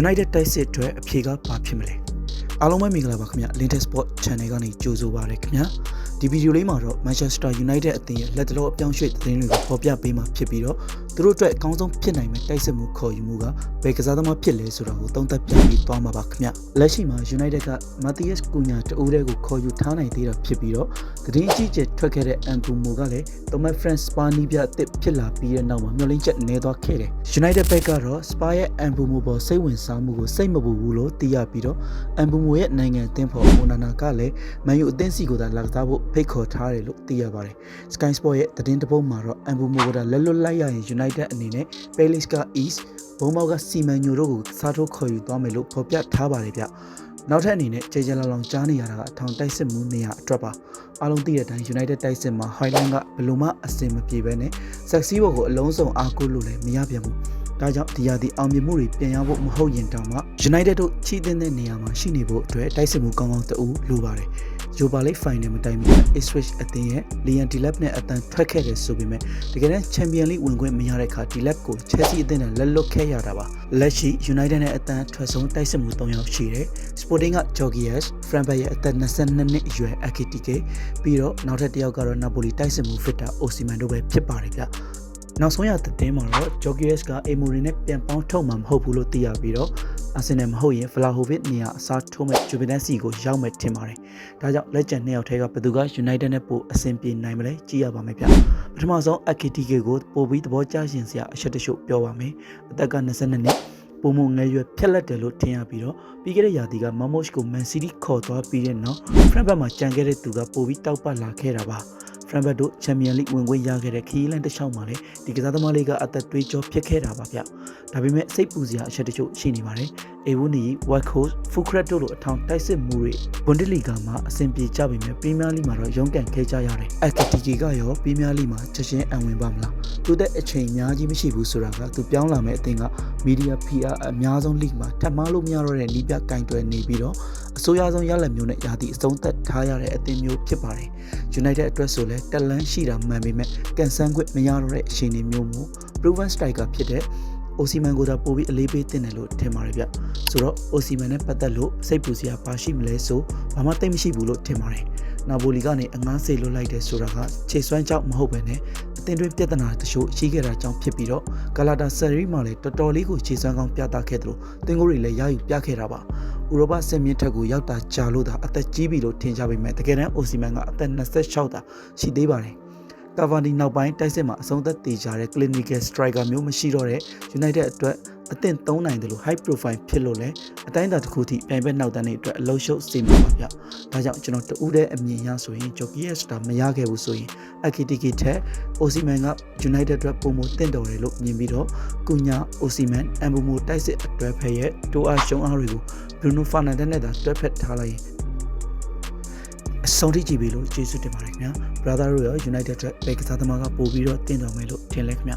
United တိုက်စစ်အတွက်အဖြေကဘာဖြစ်မလဲအားလုံးပဲမင်္ဂလာပါခင်ဗျ Linted Sport Channel ကနေကြိုဆိုပါရခင်ဗျဒီဗီဒီယိုလေးမှာတော့ Manchester United အသင်းရဲ့လက်တလောအပြောင်းရွှေ့သတင်းတွေကိုဖော်ပြပေးမှာဖြစ်ပြီးတော့သူတို့အတွက်အကောင်းဆုံးဖြစ်နိုင်မယ့်တိုက်စစ်မှုခေါ်ယူမှုကဘယ်ကစားသမားဖြစ်လဲဆိုတာကိုသုံးသပ်ပြပြီးသွားမှာပါခင်ဗျလက်ရှိမှာ United က Matthias Cunha တအိုးတည်းကိုခေါ်ယူထားနိုင်သေးတာဖြစ်ပြီးတော့သတင်းအကြီးအကျယ်ထွက်ခဲ့တဲ့ Ambumo ကလည်း Thomas France Spani ပြအသစ်ဖြစ်လာပြီးတဲ့နောက်မှာမျှော်လင့်ချက်နည်းသွားခဲ့တယ် United ဘက်ကတော့ Spa ရဲ့ Ambumo ပေါ်စိတ်ဝင်စားမှုကိုစိတ်မပူဘူးလို့သိရပြီးတော့ Ambumo ရဲ့နိုင်ငံအသင်းဖော်မိုနာနာကလည်းမန်ယူအသင်းစီကိုသာလာကစားဖို့ဖိတ်ခေါ်ထားတယ်လို့သိရပါတယ် Sky Sport ရဲ့သတင်းတပုတ်မှာတော့ Ambumo ကလက်လွတ်လိုက်ရရင် United အနေနဲ့ Palace က East ဘုံဘောက်ကစီမန်ညိုတို့ကိုစားထိုးခေါ်ယူသွားမယ်လို့ဖော်ပြထားပါတယ်ဗျနောက်ထပ်အနေနဲ့ကြေကြေလောင်လောင်ကြားနေရတာကအထောင်တိုက်စစ်မှုနေရအတွက်ပါအားလုံးသိတဲ့အတိုင်း United တိုက်စစ်မှာ Highland ကဘယ်လိုမှအဆင်မပြေဘဲနဲ့ Sexy ဘော်ကိုအလုံးစုံအားကိုးလို့လည်းမရပြန်ဘူးဒါကြောင့်ဒီရာသီအောင်မြင်မှုတွေပြန်ရဖို့မဟုတ်ရင်တောင်မှ United တို့ချီးသင်းတဲ့နေရာမှာရှိနေဖို့အတွက်တိုက်စစ်မှုကောင်းကောင်းတူလိုပါတယ်။ Europa League Final မတိုင်မီ Ipswich အသင်းရဲ့ Liam Delap နဲ့အတန်ထွက်ခဲ့တယ်ဆိုပေမဲ့တကယ်တမ်း Champions League ဝင်ခွင့်မရတဲ့အခါ Delap ကို Chelsea အသင်းနဲ့လက်လွတ်ခဲ့ရတာပါ။လက်ရှိ United နဲ့အတန်ထွက်ဆုံးတိုက်စစ်မှု၃ယောက်ရှိတယ်။ Sporting က Jorgias, Frankfurt ရဲ့အသက်22နှစ်အရွယ် Akitike ပြီးတော့နောက်ထပ်တစ်ယောက်ကတော့ Napoli တိုက်စစ်မှု Victor Osimhen တို့ပဲဖြစ်ပါတယ်ဗျ။နောက်ဆုံးရသတင်းမှာတော့ Jokies က Emory နဲ့ပြန်ပေါင်းထုတ်မှာမဟုတ်ဘူးလို့သိရပြီးတော့ Arsenal မဟုတ်ရင် Vlahovic နေရာအစားထိုးမဲ့ Juventus စီကိုရောက်မဲ့ထင်ပါတယ်။ဒါကြောင့်လက်ကျန်နှစ်ယောက်ထဲကဘယ်သူက United နဲ့ပိုအဆင်ပြေနိုင်မလဲကြည့်ရပါမယ်ဗျ။ပထမဆုံး AKTK ကိုပိုပြီးသဘောကျရှင်စရာအချက်တချို့ပြောပါမယ်။အသက်က22နှစ်ပုံမငယ်ရွယ်ဖြက်လက်တယ်လို့ထင်ရပြီးတော့ပြီးခဲ့တဲ့ရာသီက Mamosh ကို Man City ခေါ်သွားပြီးတဲ့နောက် Frankfurt မှာကြံခဲ့တဲ့သူကပိုပြီးတောက်ပလာခဲ့တာပါ။ Frankfurt တို့ Champions League ဝင်ခွင့်ရခဲ့တဲ့ခီးလန်တစ်ချောင်းမှာလည်းဒီကစားသမားလေးကအသက်သွေးကြောဖြစ်ခဲ့တာပါဗျ။ ဒါပေမဲ့စိတ်ပူစရာအချက်တချို့ရှိနေပါတယ်။ Evony, White Coast, Fulcret တို့လိုအထောင်တိုက်စစ်မှုတွေ Bundesliga မှာအဆင်ပြေကြပေမဲ့ Premier League မှာတော့ရုန်းကန်ခဲ့ကြရတယ်။ ATK ကရော Premier League မှာချက်ချင်းအံဝင်ပါမလား။သူတဲ့အချိန်အများကြီးမရှိဘူးဆိုတာကသူပြောင်းလာမဲ့အသင်းက Media PR အများဆုံး league မှာထပ်မားလို့မရတော့တဲ့နီးပြကင်တွယ်နေပြီးတော့အဆိုးရဆုံးရလဒ်မျိုးနဲ့ယာတီအဆုံးသက်ထားရတဲ့အသင်းမျိုးဖြစ်ပါတယ်။ United အတွက်ဆိုလဲတက်လန်းရှိတာမှန်ပေမဲ့ကန်ဆန်းခွင့်မရတော့တဲ့အခြေအနေမျိုးမျိုး proven striker ဖြစ်တဲ့ အိုစီမန်ကိုသာပို့ပြီးအလေးပေးတင်တယ်လို့ထင်ပါတယ်ဗျဆိုတော့အိုစီမန်နဲ့ပတ်သက်လို့စိတ်ပူစရာပါရှိမလဲဆိုဘာမှသိမရှိဘူးလို့ထင်ပါတယ်နာဘိုလီကနေအငားစေလွတ်လိုက်တယ်ဆိုတာကခြေစွမ်းကြောင့်မဟုတ်ပဲနဲ့အသင်တွင်းပြဿနာတချို့ရှိခဲ့တာကြောင့်ဖြစ်ပြီးတော့ဂလာတာဆယ်ရီမှာလည်းတော်တော်လေးကိုခြေစွမ်းကောင်းပြသခဲ့တယ်လို့သင်ကိုယ်တွေလည်းရယူပြခဲ့တာပါဥရောပစင်မြင့်ထက်ကိုရောက်တာကြာလို့သာအသက်ကြီးပြီလို့ထင်ကြပေမဲ့တကယ်တမ်းအိုစီမန်ကအသက်26တာရှိသေးပါတယ် ကာဗာနီနောက်ပိုင်းတိုက်စစ်မှာအဆုံးသက်တည်ကြတဲ့ clinical striker မျိုးမရှိတော့တဲ့ United အတွက်အသင့်သုံးနိုင်တယ်လို့ high profile ဖြစ်လို့လဲအတိုင်းအတာတစ်ခုထိပြိုင်ဘက်နောက်တန်းတွေအတွက်အလုံးရှုပ်စေမှာပါဗျ။ဒါကြောင့်ကျွန်တော်တူးတဲ့အမြင်ရဆိုရင် Jokies တာမရခဲ့ဘူးဆိုရင် AKTK ထက် Osimhen က United အတွက်ပုံမတင့်တော်တယ်လို့မြင်ပြီးတော့ကုညာ Osimhen, Mbumo တိုက်စစ်အတွဲဖက်ရဲ့တိုးအားရှုံးအားတွေကို Bruno Fernandes နဲ့သာတွဲဖက်ထားလိုက်ရင်အ ဆုံးထိကြည့်ပြီလို့ကျေးဇူးတင်ပါတယ်ခင်ဗျာ brother တို့ရော United အတွက်ဘယ်ကစားသမားကပို့ပြီးတော့တင်တော်မယ်လို့ထင်လဲခင်ဗျာ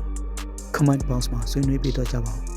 comment box မှာဆွေးနွေးပေးတော့ကြပါဦး